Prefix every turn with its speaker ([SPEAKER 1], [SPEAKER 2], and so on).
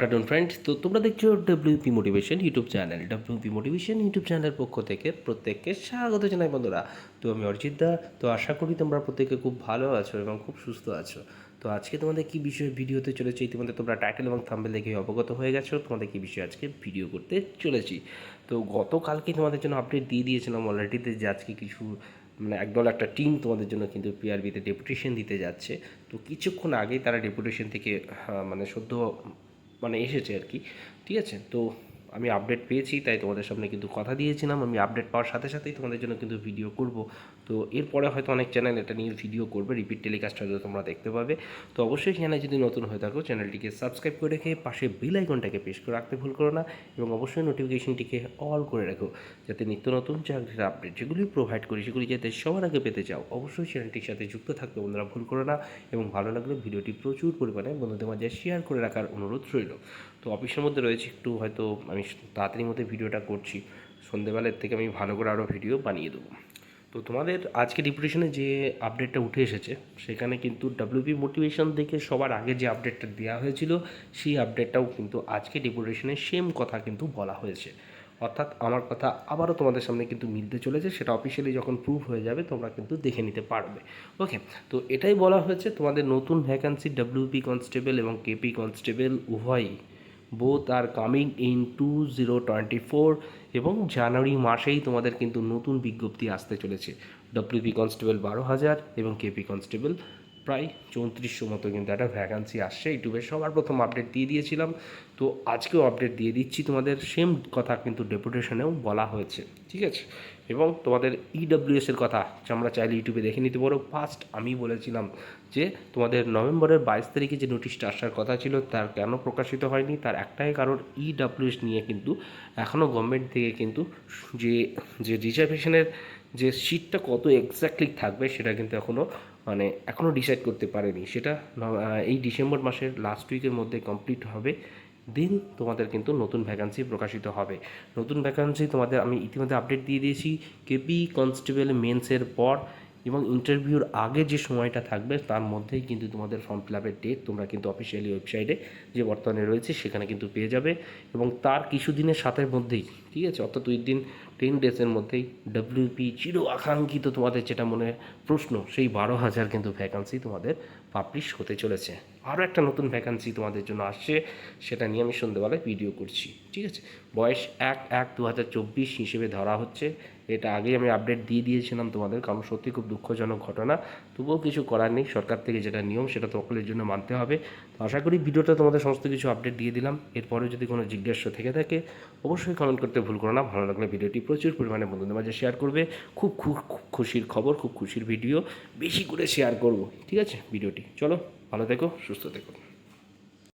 [SPEAKER 1] Afternoon friends তো তোমরা দেখছ WP motivation YouTube channel WP motivation YouTube চ্যানেলের পক্ষ থেকে প্রত্যেককে স্বাগত জানাই, বন্ধুরা। তো আমি অরিজিৎ দা। তো আশা করি তোমরা প্রত্যেকে খুব ভালো আছো এবং খুব সুস্থ আছো। তো আজকে তোমাদের কি বিষয়ে ভিডিওতে চলেছে ইতিমধ্যে তোমরা টাইটেল এবং থাম্বেল দেখে অবগত হয়ে গেছো, তোমাদের কী বিষয়ে আজকে ভিডিও করতে চলেছি। তো গতকালকে তোমাদের জন্য আপডেট দিয়ে দিয়েছিলাম অলরেডিতে যে আজকে কিছু মানে একদল একটা টিম তোমাদের জন্য কিন্তু পিআরবিতে ডেপুটেশন দিতে যাচ্ছে। তো কিছুক্ষণ আগেই তারা ডেপুটেশন থেকে মানে সদ্য মানে এসেছে আর কি। ঠিক আছে? তো আমি আপডেট পেয়েছি, তাই তোমাদের সামনে কিন্তু কথা দিয়েছিলাম। আমি আপডেট পাওয়ার সাথে সাথেই তোমাদের জন্য কিন্তু ভিডিও করব। তো এরপরে হয়তো অনেক চ্যানেল এটা নিয়ে ভিডিও করবে রিপিট টেলিকাস্ট হয়তো তোমরা দেখতে পাবে। তো অবশ্যই চ্যানেল যদি নতুন হয়ে থাকো চ্যানেলটিকে সাবস্ক্রাইব করে রেখে পাশে বেল আইকনটাকে প্রেস করে রাখতে ভুল করো না এবং অবশ্যই নোটিফিকেশনটিকে অল করে রাখো। যাতে নিত্য নতুন চাকরির আপডেট যেগুলি প্রোভাইড করি, সেগুলি যাতে সবার আগে পেতে চাও, অবশ্যই চ্যানেলটির সাথে যুক্ত থাকতে বন্ধুরা ভুল করো না এবং ভালো লাগলে ভিডিওটি প্রচুর পরিমাণে বন্ধুদের মাঝে শেয়ার করে রাখার অনুরোধ রইল। তো অফিসের মধ্যে রয়েছে, একটু হয়তো আমি তাড়াতাড়ির মধ্যে ভিডিওটা করছি। সন্ধেবেলার থেকে আমি ভালো করে আরও ভিডিও বানিয়ে দেবো। তো তোমাদের আজকে ডিপুটেশনে যে আপডেটটা উঠে এসেছে, সেখানে কিন্তু ডাব্লিউপি মোটিভেশন থেকে সবার আগে যে আপডেটটা দেওয়া হয়েছিল, সেই আপডেটটাও কিন্তু আজকে ডিপুটেশনে সেম কথা কিন্তু বলা হয়েছে। অর্থাৎ আমার কথা আবারও তোমাদের সামনে কিন্তু মিলতে চলেছে, সেটা অফিসিয়ালি যখন প্রুভ হয়ে যাবে, তোমরা কিন্তু দেখে নিতে পারবে। ওকে তো এটাই বলা হয়েছে, তোমাদের নতুন ভ্যাকান্সি ডাব্লিউপি কনস্টেবল এবং কেপি কনস্টেবল উভয়ই both are coming in two zero twenty four এবং জানুয়ারি মাসেই তোমাদের কিন্তু নতুন বিজ্ঞপ্তি আসতে চলেছে। ডব্লিউপি কনস্টেবল বারো হাজার এবং কেপি কনস্টেবল প্রায় চৌত্রিশশো মতো কিন্তু একটা ভ্যাকান্সি আসছে। ইউটিউবে সবার প্রথম আপডেট দিয়ে দিয়েছিলাম। তো আজকেও আপডেট দিয়ে দিচ্ছি। তোমাদের সেম কথা কিন্তু ডেপুটেশনেও বলা হয়েছে। ঠিক আছে? এবং তোমাদের ইডব্লিউএস এর কথা যে আমরা চাইলে ইউটিউবে দেখে নিতে পারো। ফার্স্ট আমি বলেছিলাম যে তোমাদের নভেম্বরের বাইশ তারিখে যে নোটিশটা আসার কথা ছিল, তার কেন প্রকাশিত হয়নি? তার একটাই কারণ ইডব্লিউএস নিয়ে কিন্তু এখনও গভর্নমেন্ট থেকে কিন্তু যে যে রিজার্ভেশনের যে সিটটা কত এক্স্যাক্টলি থাকবে সেটা কিন্তু এখনও মানে এখনও ডিসাইড করতে পারেনি। সেটা এই ডিসেম্বর মাসের লাস্ট উইকের মধ্যে কমপ্লিট হবে। দেন তোমাদের কিন্তু নতুন ভ্যাকান্সি প্রকাশিত হবে। নতুন ভ্যাকান্সি তোমাদের আমি ইতিমধ্যে আপডেট দিয়ে দিয়েছি। কেপি কনস্টেবল মেন্সের পর এবং ইন্টারভিউর আগে যে সময়টা থাকবে তার মধ্যেই কিন্তু তোমাদের ফর্ম ফিল আপের ডেট তোমরা কিন্তু অফিসিয়ালি ওয়েবসাইটে যে বর্তমানে রয়েছে সেখানে কিন্তু পেয়ে যাবে। এবং তার কিছুদিনের সাথে মধ্যেই, ঠিক আছে? অর্থাৎ দুই দিন টেন ডেজের মধ্যেই ডাব্লিউপি চির আকাঙ্ক্ষিত তোমাদের যেটা মনে প্রশ্ন, সেই বারো হাজার কিন্তু ভ্যাকান্সি তোমাদের পাবলিশ হতে চলেছে। আরও একটা নতুন ভ্যাকান্সি তোমাদের জন্য আসছে, সেটা নিয়ে আমি সন্ধ্যেবেলায় ভিডিও করছি, ঠিক আছে? বয়স এক এক দু হাজার চব্বিশ হিসেবে ধরা হচ্ছে, এটা আগেই আমি আপডেট দিয়ে দিয়েছিলাম তোমাদের, কারণ সত্যি খুব দুঃখজনক ঘটনা। তবুও কিছু করার নেই, সরকার থেকে যেটা নিয়ম, সেটা সকলের জন্য মানতে হবে। তো আশা করি ভিডিওটা তোমাদের সমস্ত কিছু আপডেট দিয়ে দিলাম। এরপরে যদি কোনো জিজ্ঞাসা থেকে থাকে, অবশ্যই কমেন্ট করতে ভুল করো না। ভালো লাগলে ভিডিওটি প্রচুর পরিমাণে বন্ধুদের মাঝে শেয়ার করবে। খুব খুব খুশির খবর, খুব খুশির ভিডিও বেশি করে শেয়ার করব, ঠিক আছে? ভিডিওটি চলো, ভালো থেকো, সুস্থ থেকো।